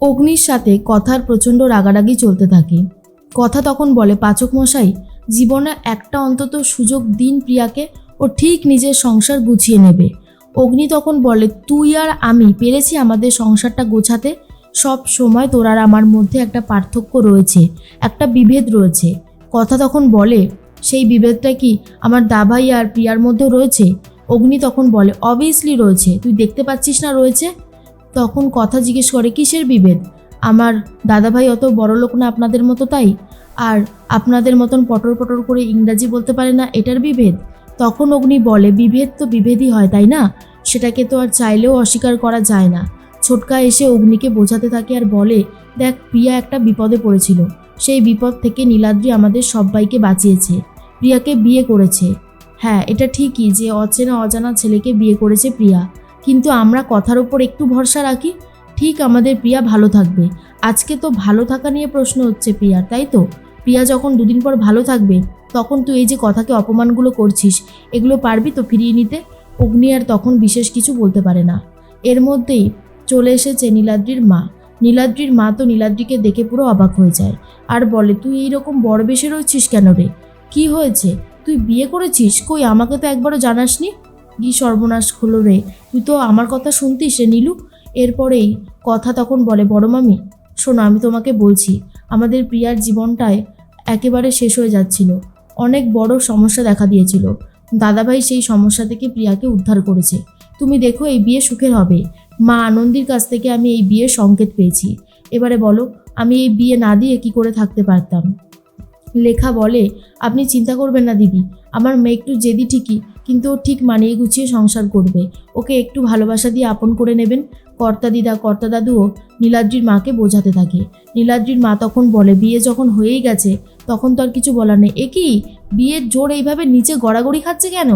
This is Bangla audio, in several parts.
অগ্নির সাথে কথার প্রচণ্ড রাগারাগি চলতে থাকে। কথা তখন বলে, পাচক মশাই, জীবনে একটা অন্তত সুযোগ দিন প্রিয়াকে, ও ঠিক নিজের সংসার গুছিয়ে নেবে। অগ্নি তখন বলে, তুই আর আমি পেরেছি আমাদের সংসারটা গোছাতে। সব সময় তোর আর আমার মধ্যে একটা পার্থক্য রয়েছে, একটা বিভেদ রয়েছে। কথা তখন বলে, সেই বিভেদটা কি আমার দাভাই আর প্রিয়ার মধ্যে রয়েছে? অগ্নি তখন বলে অবভিয়াসলি রয়েছে। তুই দেখতে পাচ্ছিস না রয়েছে? তখন কথা জিজ্ঞেস করে, কিসের বিভেদ? আমার দাদাভাই অত বড় লোক না আপনাদের মতো তাই? আর আপনাদের মতন পটর পটর করে ইংরাজি বলতে পারে না, এটার বিভেদ? তখন অগ্নি বলে, বিভেদ তো বিভেদই হয়, তাই না? সেটাকে তো আর চাইলেও অস্বীকার করা যায় না। ছোটকা এসে অগ্নিকে বোঝাতে থাকে আর বলে, দেখ, প্রিয়া একটা বিপদে পড়েছিল। সেই বিপদ থেকে নীলাদ্রি আমাদের সবাইকে বাঁচিয়েছে। প্রিয়াকে বিয়ে করেছে। হ্যাঁ এটা ঠিকই যে অচেনা অজানা ছেলেকে বিয়ে করেছে প্রিয়া। কিন্তু আমরা কথার ওপর একটু ভরসা রাখি। ঠিক আমাদের প্রিয়া ভালো থাকবে। আজকে তো ভালো থাকা নিয়ে প্রশ্ন হচ্ছে প্রিয়ার তাই তো? প্রিয়া যখন দুদিন পর ভালো থাকবে, তখন তুই এই যে কথাকে অপমানগুলো করছিস, এগুলো পারবি তো ফিরিয়ে নিতে? অগ্নি আর তখন বিশেষ কিছু বলতে পারে না। এর মধ্যেই চলে এসেছে নীলাদ্রির মা। নীলাদ্রির মা তো নীলাদ্রিকে দেখে পুরো অবাক হয়ে যায়। আর বলে, তুই এইরকম বড় বেশে রয়েছিস কেন রে? কি হয়েছে? তুই বিয়ে করেছিস? কই, আমাকে তো একবারও জানাসনি? কি সর্বনাশ হলো রে? তুই তো আমার কথা শুনতিস রে নীলু। এরপরেই কথা তখন বলে, বড় মামি, শোনো, আমি তোমাকে বলছি, আমাদের প্রিয়ার জীবনটায় একেবারে শেষ হয়ে যাচ্ছিল। অনেক বড় সমস্যা দেখা দিয়েছিল। দাদাভাই সেই সমস্যা থেকে প্রিয়াকে উদ্ধার করেছে। তুমি দেখো, এই বিয়ে সুখের হবে। মা আনন্দির কাছ থেকে আমি এই বিয়ের সংকেত পেয়েছি। এবারে বলো, আমি এই বিয়ে না দিয়ে কি করে থাকতে পারতাম? লেখা বলে, আপনি চিন্তা করবেন না দিদি, আমার মেয়ে একটু জেদি ঠিকই কিন্তু ঠিক মানিয়ে গুছিয়ে সংসার করবে। ওকে একটু ভালোবাসা দিয়ে আপন করে নেবেন। কর্তা দিদা, কর্তা দাদুও নীলাদ্রির মাকে বোঝাতে থাকে। নীলাদ্রির মা তখন বলে, বিয়ে যখন হয়েই গেছে, তখন তো আর কিছু বলার নেই। এ কি? বিয়ের জোর এইভাবে নিচে গড়াগড়ি খাচ্ছে কেন?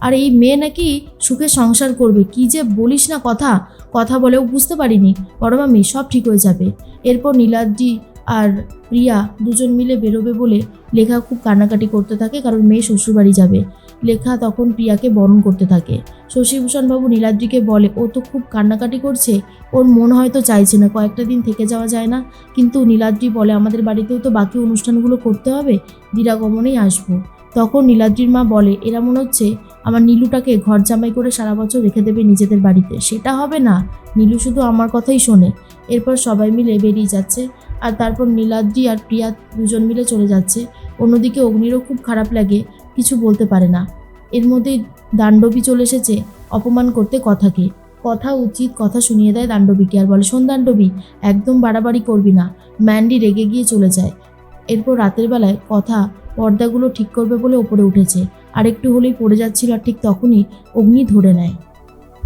আর এই মেয়ে নাকি সুখে সংসার করবে, কি যে বলিস না কথা। কথা বলেও বুঝতে পারিনি। বড় মামি, সব ঠিক হয়ে যাবে। এরপর নীলাদ্রি আর প্রিয়া দুজন মিলে বেরোবে বলে লেখা খুব কান্নাকাটি করতে থাকে, কারণ মেয়ে শ্বশুরবাড়ি যাবে। লেখা তখন প্রিয়াকে বরণ করতে থাকে। শশীভূষণবাবু নীলাদ্রিকে বলে, ও তো খুব কান্নাকাটি করছে, ওর মন হয়তো চাইছে না, কয়েকটা দিন থেকে যাওয়া যায় না। কিন্তু নীলাদ্রি বলে, আমাদের বাড়িতেও তো বাকি অনুষ্ঠানগুলো করতে হবে দিরাগমনেই আসব। তখন নীলাদ্রির মা বলে, এরা মনে হচ্ছে আমার নীলুটাকে ঘর জামাই করে সারা বছর রেখে দেবে নিজেদের বাড়িতে। সেটা হবে না, নীলু শুধু আমার কথাই শোনে। এরপর সবাই মিলে বেরিয়ে যাচ্ছে আর তারপর নীলাদ্রি আর প্রিয়া দুজন মিলে চলে যাচ্ছে। অন্যদিকে অগ্নিরও খুব খারাপ লাগে। কিছু বলতে পারে না। এর মধ্যেই দাণ্ডবী চলে এসেছে অপমান করতে কথাকে। কথা উচিত কথা শুনিয়ে দেয় দাণ্ডবীকে। আর বলে, শোন দাণ্ডবী, একদম বাড়াবাড়ি করবি না। ম্যান্ডি রেগে গিয়ে চলে যায়। এরপর রাতের বেলায় কথা পর্দাগুলো ঠিক করবে বলে ওপরে উঠেছে। আর একটু হলেই পড়ে যাচ্ছিল আর ঠিক তখনই অগ্নি ধরে নেয়।